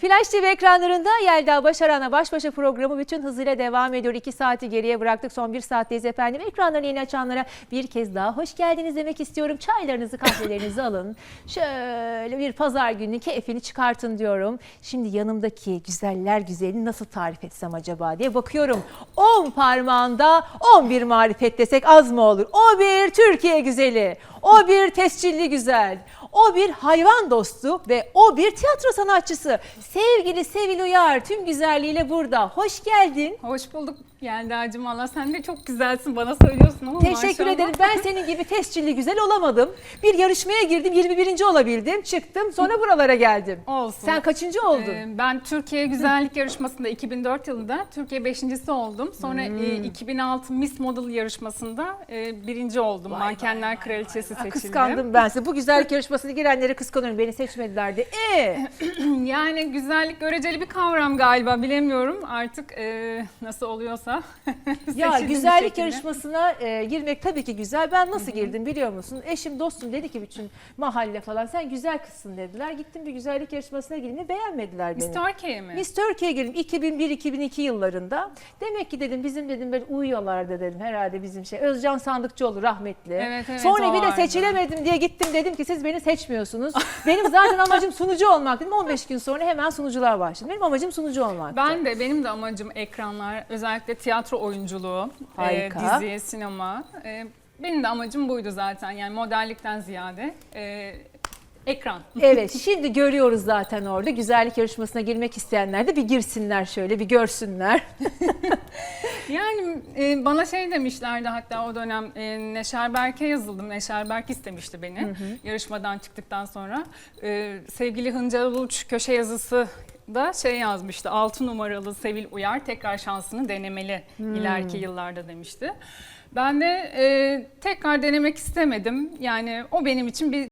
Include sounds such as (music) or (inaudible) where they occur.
Flash TV ekranlarında Yelda Başaran'la baş başa programı bütün hızıyla devam ediyor. İki saati geriye bıraktık. Son bir saatteyiz efendim. Ekranlarını yeni açanlara bir kez daha hoş geldiniz demek istiyorum. Çaylarınızı, kahvelerinizi (laughs) alın. Şöyle bir pazar günü keyfini çıkartın diyorum. Şimdi yanımdaki güzeller güzelini nasıl tarif etsem acaba diye bakıyorum. 10 parmağında 11 marifet desek az mı olur? O bir Türkiye güzeli. O bir tescilli güzel. O bir hayvan dostu ve o bir tiyatro sanatçısı. Sevgili Sevil Uyar tüm güzelliğiyle burada. Hoş geldin. Hoş bulduk Yelda'cığım. Valla sen de çok güzelsin. Bana söylüyorsun ama Teşekkür maşallah. ederim. Ben (laughs) senin gibi tescilli güzel olamadım. Bir yarışmaya girdim 21. olabildim. Çıktım sonra buralara geldim. Olsun. Sen kaçıncı oldun? Ee, ben Türkiye Güzellik (laughs) Yarışması'nda 2004 yılında Türkiye beşincisi oldum. Sonra Hmm. e, 2006 Miss Model yarışmasında e, birinci oldum. Mankenler Kraliçesi Aa, seçildim. Kıskandım ben sizi. Bu güzellik yarışmasına girenleri kıskanıyorum. Beni seçmediler de. Ee, (clears throat) Yani güzellik göreceli bir kavram galiba bilemiyorum artık e, nasıl oluyorsa. (laughs) ya güzellik yarışmasına e, girmek tabii ki güzel. Ben nasıl girdim biliyor musun? Eşim dostum dedi ki bütün mahalle falan sen güzel kızsın dediler. Gittim bir güzellik yarışmasına girdim beğenmediler beni. Miss Turkey mi? Miss Turkey'ye girdim 2001-2002 yıllarında. Demek ki dedim bizim dedim böyle uyuyorlardı dedim herhalde bizim şey. Özcan Sandıkçıoğlu rahmetli. Evet, evet, Sonra bir de. Seçilemedim diye gittim dedim ki siz beni seçmiyorsunuz. Benim zaten amacım sunucu olmak dedim. 15 gün sonra hemen sunucular başladı. Benim amacım sunucu olmak. Ben de benim de amacım ekranlar, özellikle tiyatro oyunculuğu, e, Harika. dizi, sinema. E, benim de amacım buydu zaten. Yani modellikten ziyade e, ekran. Evet şimdi görüyoruz zaten orada güzellik yarışmasına girmek isteyenler de bir girsinler şöyle bir görsünler. (laughs) Yani e, bana şey demişlerdi hatta o dönem e, Neşer Berk'e yazıldım. Neşer Berk istemişti beni yarışmadan çıktıktan sonra. E, sevgili Hıncal Uluç köşe yazısı da şey yazmıştı. 6 numaralı Sevil Uyar tekrar şansını denemeli ileriki yıllarda demişti. Ben de e, tekrar denemek istemedim. Yani o benim için bir